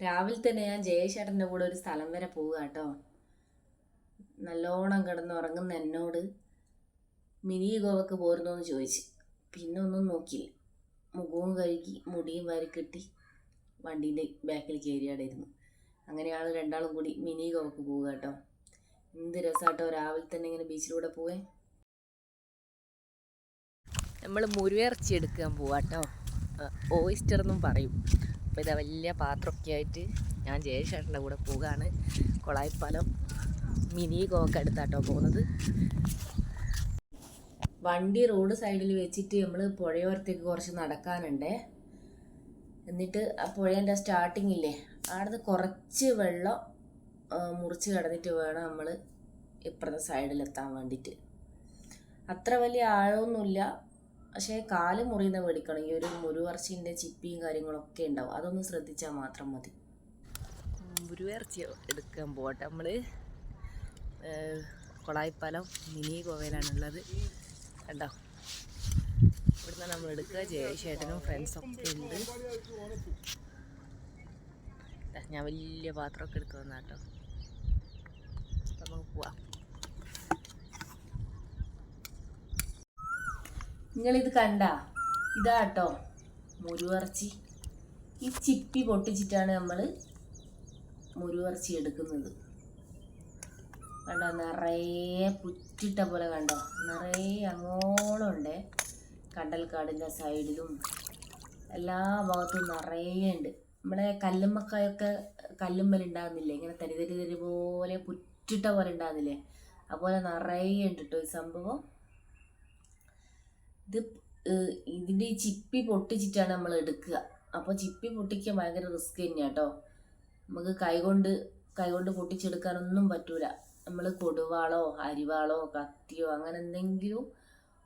രാവിലെ തന്നെ ഞാൻ ജയേഷേട്ടന്റെ കൂടെ ഒരു സ്ഥലം വരെ പോവുക കേട്ടോ. നല്ലോണം കിടന്നുറങ്ങുന്ന എന്നോട് മിനി ഗോവക്ക് പോരുന്നോന്ന് ചോദിച്ചു. പിന്നെ ഒന്നും നോക്കിയില്ല. മുഖവും കഴുകി മുടിയും വരി കെട്ടി വണ്ടീന്റെ ബാക്കിൽ കയറിയാടായിരുന്നു അങ്ങനെ ആൾ രണ്ടാളും കൂടി മിനി ഗോവക്ക് പോവുക കേട്ടോ. എന്ത് രസമാട്ടോ രാവിലെ തന്നെ ഇങ്ങനെ ബീച്ചിലൂടെ പോവേ നമ്മൾ മുരുവിറച്ചി എടുക്കാൻ പോവാട്ടോ ഓയിസ്റ്റർ എന്നും പറയും. അപ്പോൾ ഇതാ വലിയ പാത്രമൊക്കെ ആയിട്ട് ഞാൻ ജയശേഷന്റെ കൂടെ പോവുകയാണ്. കൊളായിപ്പാലം മിനി കോക്ക് എടുത്താട്ടോ പോകുന്നത്. വണ്ടി റോഡ് സൈഡിൽ വെച്ചിട്ട് നമ്മൾ പുഴയോരത്തേക്ക് കുറച്ച് നടക്കാനുണ്ട്. എന്നിട്ട് ആ പുഴേന്റെ സ്റ്റാർട്ടിങ് ഇല്ലേ? അവിടുന്ന് കുറച്ച് വെള്ളം മുറിച്ച് കടന്നിട്ട് വേണം നമ്മൾ ഇപ്പുറത്തെ സൈഡിലെത്താൻ വേണ്ടിയിട്ട്. അത്ര വലിയ ആഴമൊന്നുമില്ല. പക്ഷേ കാൽ മുറിയുന്ന മേടിക്കണം. ഈ ഒരു മുരുവർച്ചിന്റെ ചിപ്പിയും കാര്യങ്ങളൊക്കെ ഉണ്ടാവും. അതൊന്ന് ശ്രദ്ധിച്ചാൽ മാത്രം മതി. മുരുവർച്ച എടുക്കാൻ പോട്ടെ നമ്മൾ കൊളായിപ്പാലം മിനി ഗോവയിലാണുള്ളത്. കണ്ടോ? ഇവിടുന്ന് നമ്മൾ എടുക്കുക. ജയശേട്ടനും ഫ്രണ്ട്സൊക്കെ ഉണ്ട്. ഞാൻ വലിയ പാത്രമൊക്കെ എടുത്തു വന്നാട്ടോ നമുക്ക് പോവാം. നിങ്ങളിത് കണ്ട? ഇതാട്ടോ മുരുവർച്ചി ഈ ചിപ്പി പൊട്ടിച്ചിട്ടാണ് നമ്മൾ മുരുവർച്ചി എടുക്കുന്നത്. കണ്ടോ നിറയെ പുറ്റിട്ട പോലെ കണ്ടോ? നിറയെ അങ്ങോളം ഉണ്ട്. കണ്ടൽക്കാടിന്റെ സൈഡിലും എല്ലാ ഭാഗത്തും നിറയെ ഉണ്ട്. നമ്മളെ കല്ലുമ്മക്കായൊക്കെ കല്ലുമ്മൽ ഉണ്ടാകുന്നില്ലേ ഇങ്ങനെ തരി തരി തരി പോലെ പുറ്റിട്ട പോലെ ഉണ്ടാകുന്നില്ലേ അതുപോലെ നിറയെ ഉണ്ട് കേട്ടോ ഈ സംഭവം. ഇത് ഇതിന്റെ ഈ ചിപ്പി പൊട്ടിച്ചിട്ടാണ് നമ്മൾ എടുക്കുക. അപ്പോൾ ചിപ്പി പൊട്ടിക്കാൻ ഭയങ്കര റിസ്ക് തന്നെയാണ് കേട്ടോ നമുക്ക് കൈകൊണ്ട് കൈകൊണ്ട് പൊട്ടിച്ചെടുക്കാനൊന്നും പറ്റൂല. നമ്മൾ കൊടുവാളോ അരിവാളോ കത്തിയോ അങ്ങനെ എന്തെങ്കിലും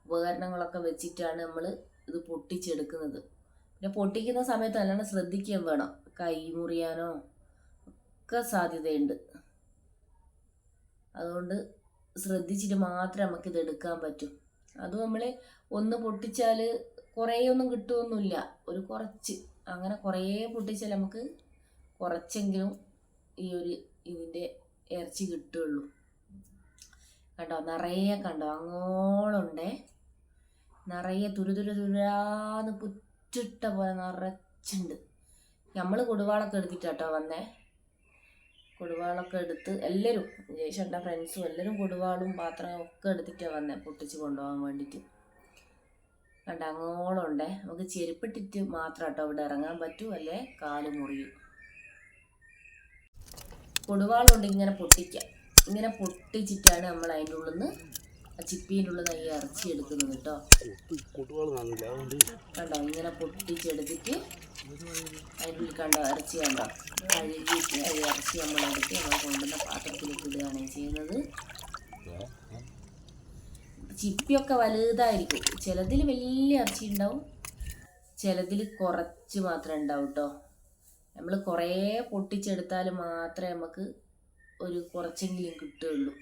ഉപകരണങ്ങളൊക്കെ വെച്ചിട്ടാണ് നമ്മൾ ഇത് പൊട്ടിച്ചെടുക്കുന്നത്. പിന്നെ പൊട്ടിക്കുന്ന സമയത്ത് നല്ലോണം ശ്രദ്ധിക്കുകയും വേണം. കൈ മുറിയാനോ ഒക്കെ സാധ്യതയുണ്ട്. അതുകൊണ്ട് ശ്രദ്ധിച്ചിട്ട് മാത്രമേ നമുക്കിത് എടുക്കാൻ പറ്റൂ. അത് നമ്മൾ ഒന്ന് പൊട്ടിച്ചാൽ കുറേ ഒന്നും കിട്ടുമൊന്നുമില്ല ഒരു കുറച്ച്. അങ്ങനെ കുറേ പൊട്ടിച്ചാൽ നമുക്ക് കുറച്ചെങ്കിലും ഈ ഒരു ഇതിന്റെ ഇറച്ചി കിട്ടുള്ളൂ കണ്ടോ? നിറയെ കണ്ടോ? അങ്ങോളുണ്ടേ. നിറയെ തുരു തുരു തുരാന്ന് പുറ്റിട്ട പോലെ നിറച്ചുണ്ട്. നമ്മൾ കുടുവാളൊക്കെ എടുത്തിട്ടാട്ടോ വന്നേ. കൊടുവാളൊക്കെ എടുത്ത് എല്ലാവരും ജയശേട്ടന്റെ ഫ്രണ്ട്സും എല്ലാവരും കൊടുവാളും പാത്രവും ഒക്കെ എടുത്തിട്ടാണ് വന്നത് പൊട്ടിച്ച് കൊണ്ടുപോകാൻ വേണ്ടിയിട്ട്. കണ്ട അങ്ങോളം ഉണ്ടേ. നമുക്ക് ചെരുപ്പിട്ടിട്ട് മാത്രം കേട്ടോ ഇവിടെ ഇറങ്ങാൻ പറ്റൂ അല്ലേ? കാൽ മുറിയും. കൊടുവാളുണ്ട് ഇങ്ങനെ പൊട്ടിക്കാം. ഇങ്ങനെ പൊട്ടിച്ചിട്ടാണ് നമ്മൾ അതിന്റെ ഉള്ളിൽ നിന്ന് ആ ചിപ്പീന്റെ ഉള്ളിൽ നിന്ന് ഈ ഇറച്ചി എടുക്കുന്നത് കേട്ടോ. കണ്ടോ ഇങ്ങനെ പൊട്ടിച്ചെടുത്തിട്ട് കണ്ടോ ഇറച്ചി കണ്ടോ. കഴുകിയിട്ട് അത് ഇറച്ചി നമ്മൾ എടുത്ത് നമ്മൾ കൊണ്ടുവന്ന പാത്രത്തിലേക്ക് ഇടുകയാണ് ചെയ്യുന്നത്. ചിപ്പിയൊക്കെ വലുതായിരിക്കും. ചിലതിൽ വലിയ ഇറച്ചി ഉണ്ടാവും. ചിലതിൽ കുറച്ച് മാത്രമേ ഉണ്ടാവും കേട്ടോ നമ്മൾ കുറേ പൊട്ടിച്ചെടുത്താൽ മാത്രമേ നമുക്ക് ഒരു കുറച്ചെങ്കിലും കിട്ടുകയുള്ളൂ.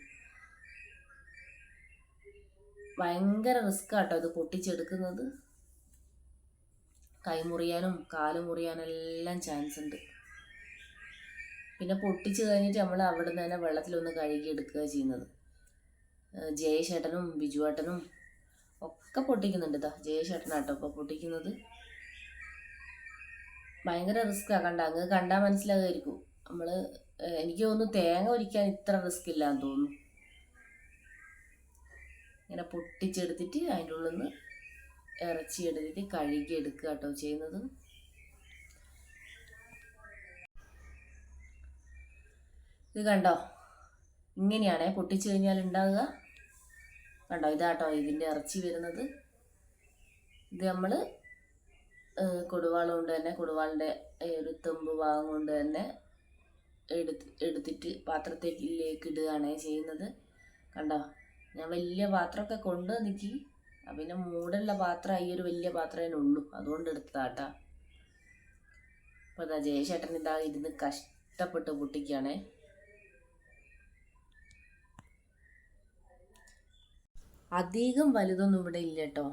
ഭയങ്കര റിസ്ക്കാട്ടോ അത് പൊട്ടിച്ചെടുക്കുന്നത്. കൈ മുറിയാനും കാൽ മുറിയാനും എല്ലാം ചാൻസ് ഉണ്ട്. പിന്നെ പൊട്ടിച്ച് കഴിഞ്ഞിട്ട് നമ്മൾ അവിടെ നിന്ന് തന്നെ വെള്ളത്തിലൊന്ന് കഴുകി എടുക്കുക ചെയ്യുന്നത് ജയശേട്ടനും ബിജുവേട്ടനും ഒക്കെ പൊട്ടിക്കുന്നുണ്ട് ഇതാ ജയശേട്ടനാട്ടോ ഇപ്പോൾ പൊട്ടിക്കുന്നത്. ഭയങ്കര റിസ്ക്കാണ് കണ്ട അങ്ങ് കണ്ടാൽ മനസ്സിലാകുമായിരിക്കും നമ്മൾ എനിക്ക് തോന്നുന്നു തേങ്ങ ഒരിക്കാൻ ഇത്ര റിസ്ക് ഇല്ലാന്ന് തോന്നുന്നു. ഇങ്ങനെ പൊട്ടിച്ചെടുത്തിട്ട് അതിന്റെ ഉള്ളിൽ നിന്ന് ഇറച്ചി എടുത്തിട്ട് കഴുകി എടുക്കുക കേട്ടോ ചെയ്യുന്നത്. ഇത് കണ്ടോ? ഇങ്ങനെയാണേ പൊട്ടിച്ചു കഴിഞ്ഞാൽ ഉണ്ടാവുക. കണ്ടോ? ഇതാട്ടോ ഇതിന്റെ ഇറച്ചി വരുന്നത്. ഇത് നമ്മൾ കൊടുവാൾ കൊണ്ട് തന്നെ കൊടുവാളിന്റെ ഒരു തുമ്പ് ഭാഗം കൊണ്ട് തന്നെ എടുത്ത് എടുത്തിട്ട് പാത്രത്തിലേക്ക് ഇടുകയാണ് ചെയ്യുന്നത്. കണ്ടോ? ഞാൻ വലിയ പാത്രമൊക്കെ കൊണ്ട് പിന്നെ മൂടുള്ള പാത്രം ഈ ഒരു വലിയ പാത്രമേ ഉള്ളൂ. അതുകൊണ്ട് എടുത്തതാട്ടാ. അപ്പോൾ ഇതാ ജയശേട്ടൻ ഇതാ ഇരുന്ന് കഷ്ടപ്പെട്ട് പൊട്ടിക്കുകയാണേ. അധികം വലുതൊന്നും ഇവിടെ ഇല്ല കേട്ടോ.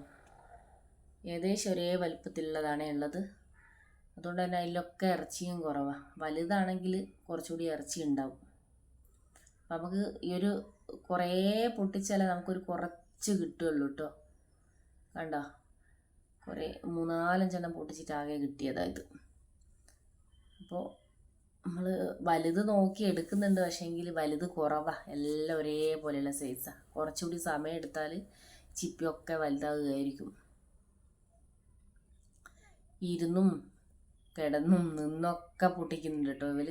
ഏകദേശം ഒരേ വലുപ്പത്തിലുള്ളതാണ് ഉള്ളത്. അതുകൊണ്ട് തന്നെ അതിലൊക്കെ ഇറച്ചിയും കുറവാണ് വലുതാണെങ്കിൽ കുറച്ചുകൂടി ഇറച്ചി ഉണ്ടാവും. അപ്പം നമുക്ക് ഈ ഒരു കുറേ പൊട്ടിച്ചാലേ നമുക്കൊരു കുറച്ച് കിട്ടുള്ളൂ കേട്ടോ. കണ്ടോ? കുറേ മൂന്നാലഞ്ചെണ്ണം പൊട്ടിച്ചിട്ട് ആകെ കിട്ടിയതായത് അപ്പോൾ നമ്മൾ വലുത് നോക്കി എടുക്കുന്നുണ്ട് പക്ഷേങ്കിൽ വലുത് കുറവാ. എല്ലാം ഒരേപോലെയുള്ള സൈസാണ് കുറച്ചുകൂടി സമയം എടുത്താൽ ചിപ്പിയൊക്കെ വലുതാകുകയായിരിക്കും ഇരുന്നും കിടന്നും നിന്നൊക്കെ പൊട്ടിക്കുന്നുണ്ട് കേട്ടോ ഇവർ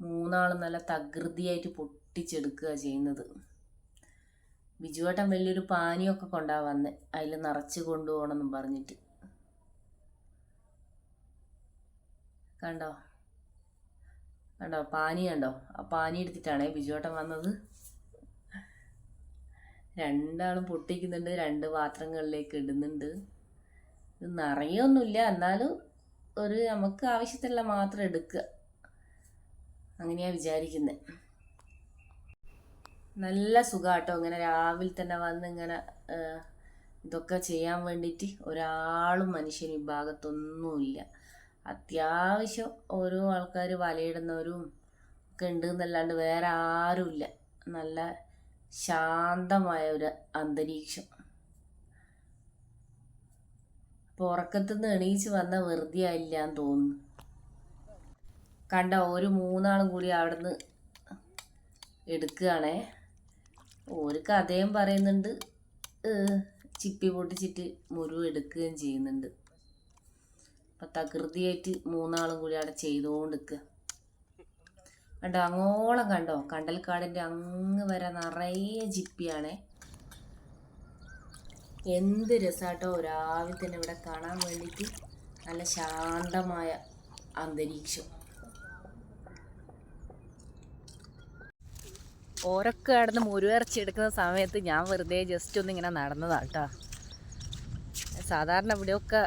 മൂന്നാളും നല്ല തകൃതിയായിട്ട് പൊട്ടിച്ചെടുക്കുക ചെയ്യുന്നത്. ബിജുവേട്ടൻ വലിയൊരു പാനിയൊക്കെ കൊണ്ടാ വന്ന്. അതിൽ നിറച്ച് കൊണ്ടുപോകണമെന്നും പറഞ്ഞിട്ട്. കണ്ടോ? കണ്ടോ? പാനി കണ്ടോ? ആ പാനി എടുത്തിട്ടാണേ ബിജുവേട്ടൻ വന്നത്. രണ്ടാളും പൊട്ടിക്കുന്നുണ്ട്. രണ്ട് പാത്രങ്ങളിലേക്ക് ഇടുന്നുണ്ട്. ഇത് നിറയൊന്നുമില്ല. എന്നാലും ഒരു നമുക്ക് ആവശ്യത്തിനുള്ള മാത്രം എടുക്കുക. അങ്ങനെയാണ് വിചാരിക്കുന്നത് നല്ല സുഖാട്ടോ. ഇങ്ങനെ രാവിലെ തന്നെ വന്ന് ഇങ്ങനെ ഇതൊക്കെ ചെയ്യാൻ വേണ്ടിയിട്ട് ഒരാളും മനുഷ്യന് ഈ ഭാഗത്തൊന്നുമില്ല. അത്യാവശ്യം ഓരോ ആൾക്കാർ വലയിടുന്നവരും ഒക്കെ ഉണ്ട് എന്നല്ലാണ്ട് വേറെ ആരുമില്ല. നല്ല ശാന്തമായ ഒരു അന്തരീക്ഷം. അപ്പോൾ ഉറക്കത്തുനിന്ന് എണീച്ച് വന്ന വെറുതെ ആയില്ല എന്ന് തോന്നുന്നു. കണ്ട ഒരു മൂന്നാളും കൂടി അവിടുന്ന് എടുക്കുകയാണേ. ഒരു കഥയും പറയുന്നുണ്ട്. ചിപ്പി പൊട്ടിച്ചിട്ട് മുറിവ് എടുക്കുകയും ചെയ്യുന്നുണ്ട്. അപ്പം തകൃതിയായിട്ട് മൂന്നാളും കൂടി അവിടെ ചെയ്തുകൊണ്ട് നിൽക്കുക കണ്ടോ അങ്ങോളം കണ്ടോ കണ്ടൽക്കാടിന്റെ അങ്ങ് വരെ നിറയെ ചിപ്പിയാണേ. എന്ത് രസാട്ടോ രാവിലെ തന്നെ ഇവിടെ കാണാൻ വേണ്ടിയിട്ട് നല്ല ശാന്തമായ അന്തരീക്ഷം. ഓരൊക്കെ കിടന്ന് മുരുവിറച്ചി എടുക്കുന്ന സമയത്ത് ഞാൻ വെറുതെ ജസ്റ്റ് ഒന്ന് ഇങ്ങനെ നടന്നതാണ് കേട്ടോ സാധാരണ ഇവിടെയൊക്കെ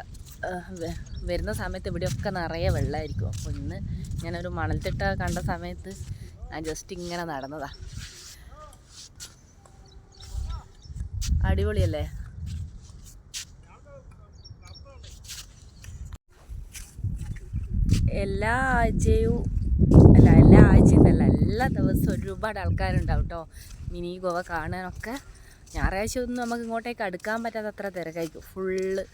വരുന്ന സമയത്ത് ഇവിടെയൊക്കെ നിറയെ വെള്ളമായിരിക്കും അപ്പോൾ ഇന്ന് ഞാനൊരു മണൽത്തിട്ട കണ്ട സമയത്ത് ഞാൻ ജസ്റ്റ് ഇങ്ങനെ നടന്നതാ. അടിപൊളിയല്ലേ? എല്ലാ ആഴ്ചയും ആഴ്ചയും അല്ല എല്ലാ ദിവസവും ഒരുപാട് ആൾക്കാരുണ്ടാവും കേട്ടോ മിനി ഗോവ കാണാനൊക്കെ. ഞായറാഴ്ച ഒന്നും നമുക്ക് ഇങ്ങോട്ടേക്ക് അടുക്കാൻ പറ്റാത്ത അത്ര തിരക്കായിരിക്കും. ഫുള്ള്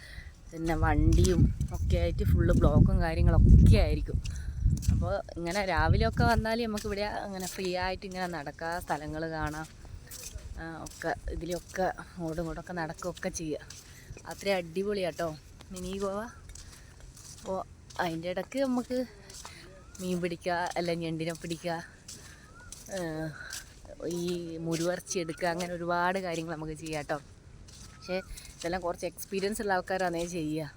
പിന്നെ വണ്ടിയും ഒക്കെ ആയിട്ട് ഫുള്ള് ബ്ലോക്കും കാര്യങ്ങളൊക്കെ ആയിരിക്കും. അപ്പോൾ ഇങ്ങനെ രാവിലെയൊക്കെ വന്നാൽ നമുക്ക് ഇവിടെ അങ്ങനെ ഫ്രീ ആയിട്ട് ഇങ്ങനെ നടക്കാം സ്ഥലങ്ങൾ കാണാം ഒക്കെ ഇതിലൊക്കെ അങ്ങോട്ടും ഇങ്ങോട്ടൊക്കെ നടക്കുകയൊക്കെ ചെയ്യുക അത്രയും അടിപൊളിയാട്ടോ മിനി ഗോവ. അപ്പോൾ അതിന്റെ ഇടയ്ക്ക് നമുക്ക് മീൻ പിടിക്കുക അല്ല ഞണ്ടിനെ പിടിക്കുക ഈ മുരുവർച്ചി എടുക്കുക അങ്ങനെ ഒരുപാട് കാര്യങ്ങൾ നമുക്ക് ചെയ്യാം കേട്ടോ. പക്ഷേ ഇതെല്ലാം കുറച്ച് എക്സ്പീരിയൻസ് ഉള്ള ആൾക്കാരാണേ ചെയ്യുക.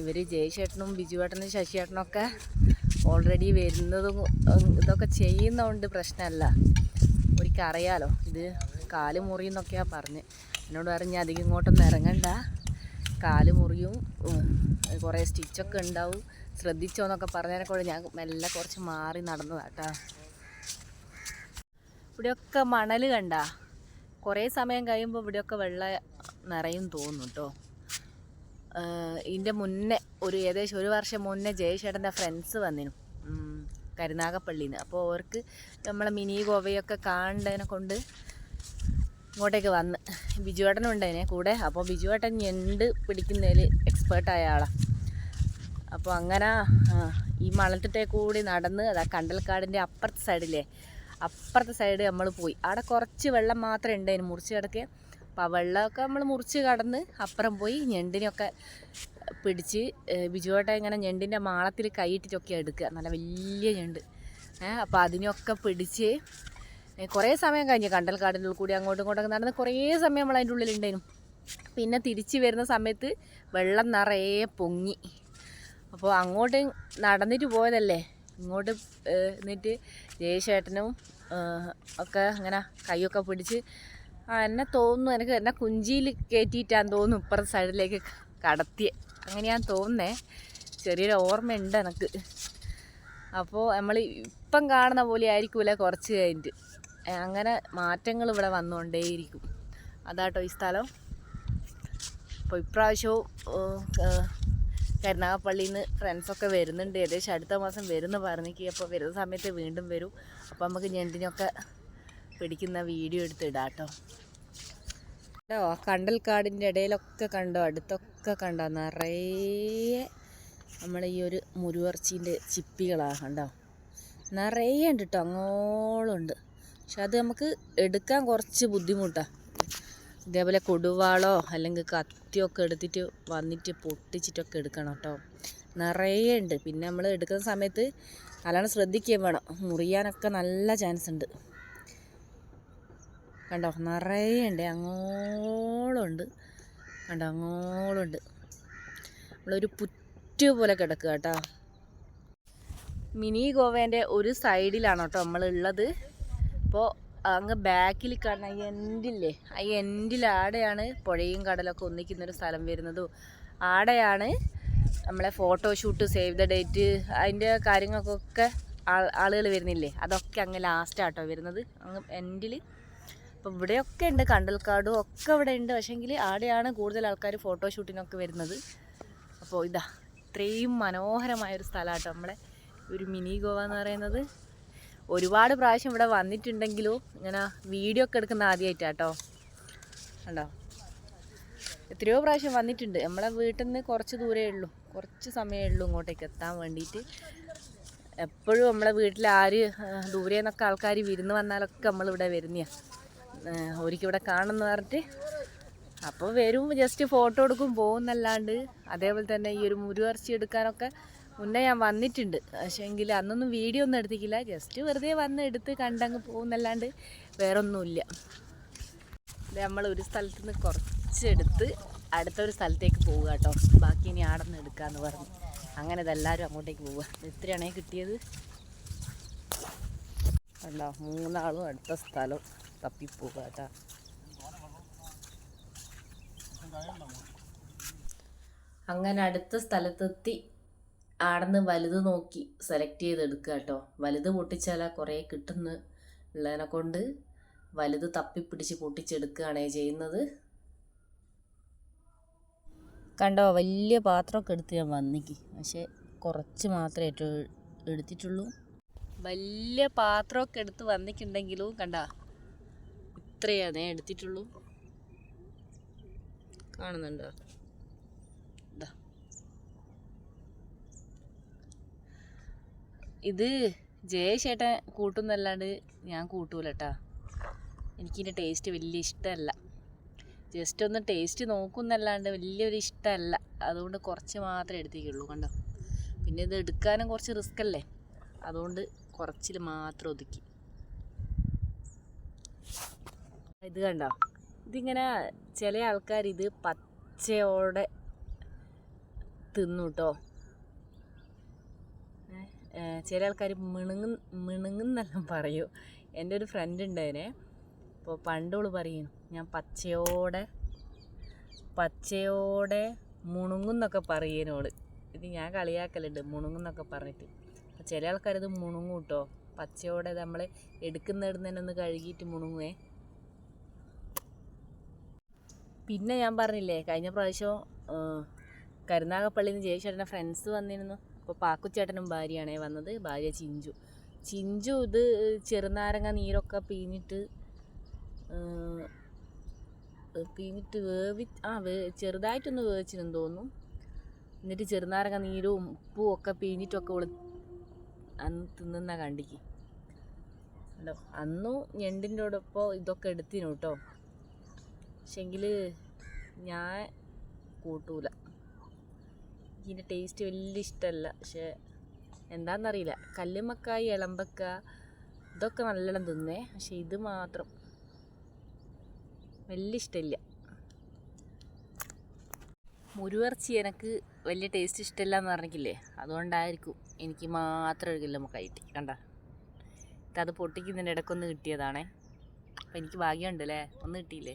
ഇവർ ജയശേട്ടനും ബിജുവേട്ടനും ശശിയേട്ടനൊക്കെ ഓൾറെഡി വരുന്നതും ഇതൊക്കെ ചെയ്യുന്നതുകൊണ്ട് പ്രശ്നമല്ല. ഒരിക്കൽ അറിയാലോ ഇത് കാൽ മുറിയെന്നൊക്കെയാണ് പറഞ്ഞ്. എന്നോട് പറഞ്ഞ് അധികം ഇങ്ങോട്ടൊന്നും ഇറങ്ങണ്ട. കാൽ മുറിയും കുറേ സ്റ്റിച്ചൊക്കെ ഉണ്ടാവും. ശ്രദ്ധിച്ചോന്നൊക്കെ പറഞ്ഞതിനെ കൂടെ ഞാൻ മെല്ലെ കുറച്ച് മാറി നടന്നതാട്ടാ. ഇവിടെയൊക്കെ മണൽ കണ്ട? കുറേ സമയം കഴിയുമ്പോൾ ഇവിടെയൊക്കെ വെള്ളം നിറയും തോന്നും കേട്ടോ ഇതിന്റെ മുന്നേ ഒരു ഏകദേശം ഒരു വർഷം മുന്നേ ജയശേട്ടന്റെ ഫ്രണ്ട്സ് വന്നിരുന്നു കരുനാഗപ്പള്ളിയിൽ നിന്ന് അപ്പോൾ അവർക്ക് നമ്മളെ മിനി ഗോവയൊക്കെ കാണേണ്ടതിനെ കൊണ്ട് ഇങ്ങോട്ടേക്ക് വന്ന്. ബിജുവേട്ടനും ഉണ്ടതിനെ കൂടെ. അപ്പോൾ ബിജുവേട്ടൻ ഞണ്ട് പിടിക്കുന്നതിൽ എക്സ്പേർട്ടായ ആളാണ് അപ്പോൾ അങ്ങനെ ഈ മണൽത്തിട്ടേ കൂടി നടന്ന് അതാ കണ്ടൽക്കാടിന്റെ അപ്പുറത്തെ സൈഡിലെ അപ്പുറത്തെ സൈഡ് നമ്മൾ പോയി. അവിടെ കുറച്ച് വെള്ളം മാത്രമേ ഉണ്ടായിരുന്നു മുറിച്ച് കിടക്കുക അപ്പോൾ ആ വെള്ളമൊക്കെ നമ്മൾ മുറിച്ച് കടന്ന് അപ്പുറം പോയി ഞണ്ടിനെയൊക്കെ പിടിച്ച് ബിജുവേട്ട ഇങ്ങനെ ഞണ്ടിന്റെ മാളത്തിൽ കൈയിട്ടിട്ടൊക്കെ എടുക്കുക. നല്ല വലിയ ഞണ്ട്. അപ്പോൾ അതിനെയൊക്കെ പിടിച്ച് കുറേ സമയം കഴിഞ്ഞ് കണ്ടൽക്കാടിന്റെ കൂടി അങ്ങോട്ടും ഇങ്ങോട്ടൊക്കെ നടന്ന് കുറേ സമയം നമ്മൾ അതിന്റെ ഉള്ളിലുണ്ടായിരുന്നു. പിന്നെ തിരിച്ച് വരുന്ന സമയത്ത് വെള്ളം നിറയെ പൊങ്ങി. അപ്പോൾ അങ്ങോട്ട് നടന്നിട്ട് പോയതല്ലേ? ഇങ്ങോട്ട് എന്നിട്ട് ജയശേട്ടനും ഒക്കെ അങ്ങനെ കൈയൊക്കെ പിടിച്ച് എന്നെ തോന്നുന്നു എനിക്ക് എന്നെ കുഞ്ചിയിൽ കയറ്റിയിട്ടാന്ന് തോന്നുന്നു ഇപ്പുറത്തെ സൈഡിലേക്ക് കടത്തിയെ അങ്ങനെയാന്ന് തോന്നുന്നേ. ചെറിയൊരു ഓർമ്മയുണ്ട് എനിക്ക്. അപ്പോൾ നമ്മൾ ഇപ്പം കാണുന്ന പോലെ ആയിരിക്കൂല കുറച്ച് കഴിഞ്ഞിട്ട്. അങ്ങനെ മാറ്റങ്ങൾ ഇവിടെ വന്നുകൊണ്ടേയിരിക്കും. അതാട്ടോ ഈ സ്ഥലം. അപ്പോൾ ഇപ്രാവശ്യവും കരുനാഗപ്പള്ളിയിൽ നിന്ന് ഫ്രണ്ട്സൊക്കെ വരുന്നുണ്ട്. ഏകദേശം അടുത്ത മാസം വരുമെന്ന് പറഞ്ഞിക്കി. അപ്പോൾ വരുന്ന സമയത്ത് വീണ്ടും വരും. അപ്പോൾ നമുക്ക് ഞണ്ടിനൊക്കെ പിടിക്കുന്ന വീഡിയോ എടുത്തിടാം കേട്ടോ കണ്ടോ ആ കണ്ടൽക്കാടിന്റെ ഇടയിലൊക്കെ കണ്ടോ? അടുത്തൊക്കെ കണ്ടോ? നിറയെ നമ്മളെ ഈ ഒരു മുരുവർച്ചീന്റെ ചിപ്പികളാണ് കണ്ടോ? നിറയെ ഉണ്ട് കേട്ടോ അങ്ങോളമുണ്ട് പക്ഷെ അത് നമുക്ക് എടുക്കാൻ കുറച്ച് ബുദ്ധിമുട്ടാണ് ഇതേപോലെ കൊടുവാളോ അല്ലെങ്കിൽ കത്തിയൊക്കെ എടുത്തിട്ട് വന്നിട്ട് പൊട്ടിച്ചിട്ടൊക്കെ എടുക്കണം കേട്ടോ. നിറയെ ഉണ്ട്. പിന്നെ നമ്മൾ എടുക്കുന്ന സമയത്ത് നല്ലോണം ശ്രദ്ധിക്കുകയും വേണം. മുറിയാനൊക്കെ നല്ല ചാൻസ് ഉണ്ട്. കണ്ടോ? നിറയെ ഉണ്ട്. അങ്ങോളമുണ്ട് കണ്ടോ? അങ്ങോളമുണ്ട് നമ്മളൊരു പുറ്റ് പോലെ കിടക്കുക കേട്ടോ. മിനി ഗോവേന്റെ ഒരു സൈഡിലാണ് കേട്ടോ നമ്മളുള്ളത്. ഇപ്പോൾ അങ്ങ് ബാക്കിൽ കാണുന്ന ഈ എൻഡില്ലേ ആ എൻഡിൽ ആടെയാണ് പുഴയും കടലൊക്കെ ഒന്നിക്കുന്നൊരു സ്ഥലം വരുന്നതും. ആടെയാണ് നമ്മളെ photo shoot save the date അതിന്റെ കാര്യങ്ങൾക്കൊക്കെ ആളുകൾ വരുന്നില്ലേ? അതൊക്കെ അങ്ങ് ലാസ്റ്റാട്ടോ വരുന്നത്. അങ്ങ് എൻഡിൽ അപ്പോൾ ഇവിടെയൊക്കെ ഉണ്ട് കണ്ടൽക്കാടും ഒക്കെ ഇവിടെ ഉണ്ട്. പക്ഷേങ്കിൽ ആടെയാണ് കൂടുതൽ ആൾക്കാർ ഫോട്ടോ ഫോട്ടോഷൂട്ടിനൊക്കെ വരുന്നത്. അപ്പോൾ ഇതാ ഇത്രയും മനോഹരമായൊരു സ്ഥലമാട്ടോ നമ്മളെ ഒരു മിനി ഗോവ എന്ന് പറയുന്നത്. ഒരുപാട് പ്രാവശ്യം ഇവിടെ വന്നിട്ടുണ്ടെങ്കിലും ഇങ്ങനെ വീഡിയോ ഒക്കെ എടുക്കുന്ന ആദ്യമായിട്ടാട്ടോ കണ്ടോ? എത്രയോ പ്രാവശ്യം വന്നിട്ടുണ്ട്. നമ്മളെ വീട്ടിൽ നിന്ന് കുറച്ച് ദൂരേ ഉള്ളൂ. കുറച്ച് സമയമേ ഉള്ളൂ ഇങ്ങോട്ടേക്ക് എത്താൻ വേണ്ടിയിട്ട് എപ്പോഴും നമ്മളെ വീട്ടിൽ ആര് ദൂരെ നിന്നൊക്കെ ആൾക്കാർ വിരുന്ന് വന്നാലൊക്കെ നമ്മളിവിടെ വരുന്നതാണ് ഒരിക്കൽ കാണുമെന്ന് പറഞ്ഞിട്ട്. അപ്പോൾ വരും. ജസ്റ്റ് ഫോട്ടോ എടുക്കും പോകുന്നല്ലാണ്ട്. അതേപോലെ തന്നെ ഈ ഒരു മുരുവർച്ചി എടുക്കാനൊക്കെ മുന്നേ ഞാൻ വന്നിട്ടുണ്ട്. പക്ഷേ എങ്കിൽ അന്നൊന്നും വീഡിയോ ഒന്നും എടുത്തിക്കില്ല. ജസ്റ്റ് വെറുതെ വന്ന് എടുത്ത് കണ്ടങ്ങ് പോകുന്നല്ലാണ്ട് വേറെ ഒന്നുമില്ല ഇത് നമ്മൾ ഒരു സ്ഥലത്ത് നിന്ന് കുറച്ചെടുത്ത് അടുത്തൊരു സ്ഥലത്തേക്ക് പോവുക കേട്ടോ. ബാക്കി ഇനി ആടെ നിന്ന് എടുക്കാമെന്ന് പറഞ്ഞു. അങ്ങനെ ഇതെല്ലാവരും അങ്ങോട്ടേക്ക് പോവുക. ഇത്രയാണേ കിട്ടിയത്? അല്ല മൂന്നാളും അടുത്ത സ്ഥലം തപ്പിപ്പോവുക കേട്ടോ. അങ്ങനെ അടുത്ത സ്ഥലത്തെത്തി. ആടന്ന് വലുത് നോക്കി സെലക്ട് ചെയ്തെടുക്കുക കേട്ടോ വലുത് പൊട്ടിച്ചാൽ കുറേ കിട്ടുന്ന ഉള്ളതിനെ കൊണ്ട് വലുത് തപ്പിപ്പിടിച്ച് പൊട്ടിച്ചെടുക്കുകയാണ് ചെയ്യുന്നത്. കണ്ടോ വലിയ പാത്രമൊക്കെ എടുത്ത് ഞാൻ വന്നിക്ക്. പക്ഷേ കുറച്ച് മാത്രമേ എടുത്തിട്ടുള്ളൂ. വലിയ പാത്രമൊക്കെ എടുത്ത് വന്നിട്ടുണ്ടെങ്കിലും കണ്ട ഞാൻ എടുത്തിട്ടുള്ളൂ. കാണുന്നുണ്ടോ? ഇത് ജയ ജയശേട്ടൻ കൂട്ടുന്നല്ലാണ്ട് ഞാൻ കൂട്ടൂല കേട്ടാ എനിക്കിതിന്റെ ടേസ്റ്റ് വലിയ ഇഷ്ടമല്ല ജസ്റ്റ് ഒന്ന് ടേസ്റ്റ് നോക്കുന്നല്ലാണ്ട് വലിയൊരു ഇഷ്ടമല്ല അതുകൊണ്ട് കുറച്ച് മാത്രമേ എടുത്തേക്കുള്ളൂ കണ്ടോ? പിന്നെ ഇത് എടുക്കാനും കുറച്ച് റിസ്ക് അല്ലേ? അതുകൊണ്ട് കുറച്ചിൽ മാത്രം ഒതുക്കി. ഇത് കണ്ടോ? ഇതിങ്ങനെ ചില ആൾക്കാർ ഇത് പച്ചയോടെ തിന്നു കേട്ടോ ചില ആൾക്കാർ മിണുങ്ങും മിണുങ്ങുന്നെല്ലാം പറയൂ. എന്റെ ഒരു ഫ്രണ്ട് ഉണ്ടായിനെ അപ്പോൾ പണ്ടോൾ പറയും ഞാൻ പച്ചയോടെ പച്ചയോടെ മുണുങ്ങുന്നൊക്കെ പറയുന്നോൾ ഇത് ഞാൻ കളിയാക്കലുണ്ട് മുണുങ്ങുന്നൊക്കെ പറഞ്ഞിട്ട്. ചില ആൾക്കാർ ഇത് മുണുങ്ങും കേട്ടോ. പച്ചയോടെ നമ്മൾ എടുക്കുന്നിടുന്നതിനെ ഒന്ന് കഴുകിയിട്ട് മുണുങ്ങുവേ. പിന്നെ ഞാൻ പറഞ്ഞില്ലേ കഴിഞ്ഞ പ്രാവശ്യം കരുനാഗപ്പള്ളിയിൽ നിന്ന് ജയശേട്ടന്റെ ഫ്രണ്ട്സ് വന്നിരുന്നു. അപ്പോൾ പാക്കുച്ചേട്ടനും ഭാര്യയാണേ വന്നത്. ഭാര്യ ചിഞ്ചു. ചിഞ്ചു ഇത് ചെറുനാരങ്ങ നീരൊക്കെ പീഞ്ഞിട്ട് പീഞ്ഞിട്ട് വേവി ആ വേ ചെറുതായിട്ടൊന്ന് വേവിച്ചിരുന്നു തോന്നുന്നു. എന്നിട്ട് ചെറുനാരങ്ങ നീരും ഉപ്പും ഒക്കെ പീഞ്ഞിട്ടൊക്കെ ഉള്ള അന്ന് തിന്നുന്ന കണ്ടിക്ക്. ഉണ്ടോ അന്നും ഞണ്ടിന്റെ ഒപ്പം ഇതൊക്കെ എടുത്തിനു കേട്ടോ പക്ഷെങ്കിൽ ഞാൻ കൂട്ടൂല. ഇതിന്റെ ടേസ്റ്റ് വലിയ ഇഷ്ടമല്ല പക്ഷേ എന്താണെന്നറിയില്ല കല്ലുമ്മക്കായി ഇളമ്പക്ക ഇതൊക്കെ നല്ലോണം തിന്നേ. പക്ഷെ ഇത് മാത്രം വലിയ ഇഷ്ടമില്ല മുരുവർച്ചി എനിക്ക് വലിയ ടേസ്റ്റ് ഇഷ്ടമില്ല എന്ന് പറഞ്ഞില്ലേ അതുകൊണ്ടായിരിക്കും എനിക്ക് മാത്രം ഒരു കില്ലുമ്മക്കായിട്ട്. കണ്ട? ഇത് അത് പൊട്ടിക്കുന്നതിന്റെ ഇടയ്ക്കൊന്ന് കിട്ടിയതാണേ. അപ്പം എനിക്ക് ഭാഗ്യമുണ്ട് അല്ലേ ഒന്ന് കിട്ടിയില്ലേ?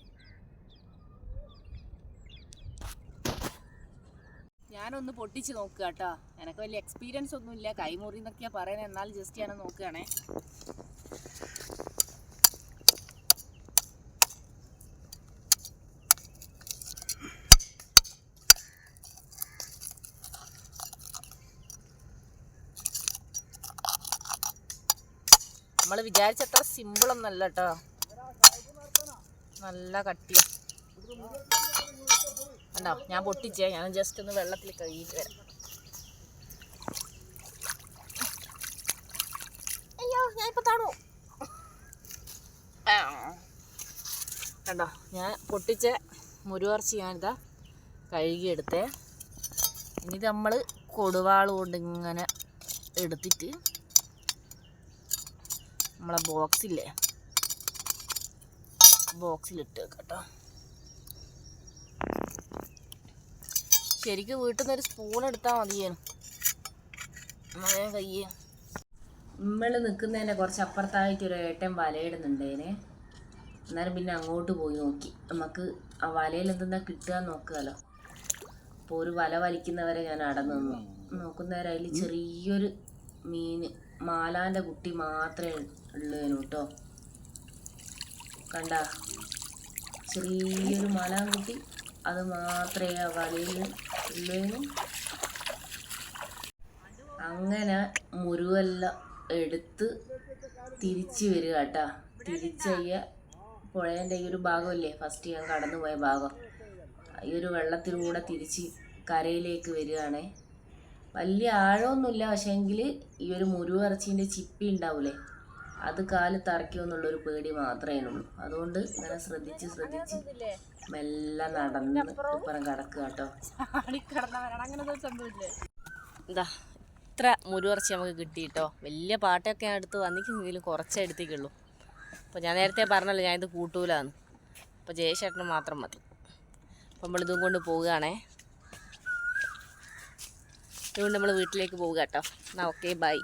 ഞാനൊന്ന് പൊട്ടിച്ച് നോക്കുക കേട്ടോ. എനിക്ക് വലിയ എക്സ്പീരിയൻസ് ഒന്നുമില്ല കൈമുറി എന്നൊക്കെയാ പറയുന്നത് എന്നാൽ ജസ്റ്റ് ഞാൻ നോക്കുകയാണേ. നമ്മൾ വിചാരിച്ചത്ര സിമ്പിളൊന്നല്ല കേട്ടോ. നല്ല കട്ടിയാണ് കണ്ടോ? ഞാൻ പൊട്ടിച്ചേ. ഞാൻ ജസ്റ്റ് ഒന്ന് വെള്ളത്തിൽ കഴുകിയിട്ട് വരാം. അയ്യോ ഞാൻ ഇപ്പൊ താണു. കണ്ടോ? ഞാൻ പൊട്ടിച്ച മുരുവർച്ചി ഞാനിതാ കഴുകിയെടുത്തേ. ഇനി നമ്മൾ കൊടുവാൾ കൊണ്ട് ഇങ്ങനെ എടുത്തിട്ട് നമ്മളെ ബോക്സില്ലേ ബോക്സിലിട്ട് വെക്കാം കേട്ടോ ശരിക്കും വീട്ടിൽ നിന്ന് ഒരു സ്പൂൺ എടുത്താൽ മതിയേനു. മഴ കയ്യേ. നമ്മൾ നിൽക്കുന്നതിന്റെ കുറച്ച് അപ്പുറത്തായിട്ട് ഒരു ഏട്ടൻ വലയിടുന്നുണ്ടേനെ. അന്നേരം പിന്നെ അങ്ങോട്ട് പോയി നോക്കി. നമുക്ക് ആ വലയിൽ എന്തെന്നാ കിട്ടുക നോക്കുകല്ലോ അപ്പോൾ ഒരു വല വലിക്കുന്നവരെ ഞാൻ അടന്നു നിന്നു. നോക്കുന്നവരെ അതിൽ ചെറിയൊരു മീൻ മാലാന്റെ കുട്ടി മാത്രമേ ഉള്ളൂ കേട്ടോ. കണ്ട? ചെറിയൊരു മാലാൻ കുട്ടി. അത് മാത്രമേ ആ വലയിൽ ഉള്ളൂ അങ്ങനെ മുരുവെല്ലാം എടുത്ത് തിരിച്ച് വരിക കേട്ടാ. തിരിച്ചയ്യ പുഴേന്റെ ഈ ഒരു ഭാഗമല്ലേ? ഫസ്റ്റ് ഞാൻ കടന്നു പോയ ഭാഗം. ഈ ഒരു വെള്ളത്തിലൂടെ തിരിച്ച് കരയിലേക്ക് വരികയാണേ. വലിയ ആഴമൊന്നുമില്ല പക്ഷേങ്കിൽ ഈ ഒരു മുരുവിറച്ചീന്റെ ചിപ്പി ഉണ്ടാവൂലേ? അത് കാൽ തറയ്ക്കുമെന്നുള്ളൊരു പേടി മാത്രമേ ഉള്ളൂ. അതുകൊണ്ട് ഇങ്ങനെ ശ്രദ്ധിച്ച് ശ്രദ്ധിച്ച് മെല്ലെ നടന്ന് ഇപ്പുറം കിടക്കുക കേട്ടോ. എന്താ ഇത്ര മുരുവർച്ച നമുക്ക് കിട്ടി കേട്ടോ വലിയ പാട്ടൊക്കെ ഞാൻ എടുത്ത് വന്നിക്കുന്നെങ്കിലും കുറച്ചേ എടുത്തേക്കുള്ളൂ. അപ്പോൾ ഞാൻ നേരത്തെ പറഞ്ഞല്ലോ ഞാനിത് കൂട്ടൂലാന്ന്. അപ്പോൾ ജയശേട്ടന് മാത്രം മതി. അപ്പോൾ നമ്മളിതും കൊണ്ട് പോവുകയാണേ. ഇതുകൊണ്ട് നമ്മൾ വീട്ടിലേക്ക് പോവുക കേട്ടോ. എന്നാൽ ഓക്കെ ബൈ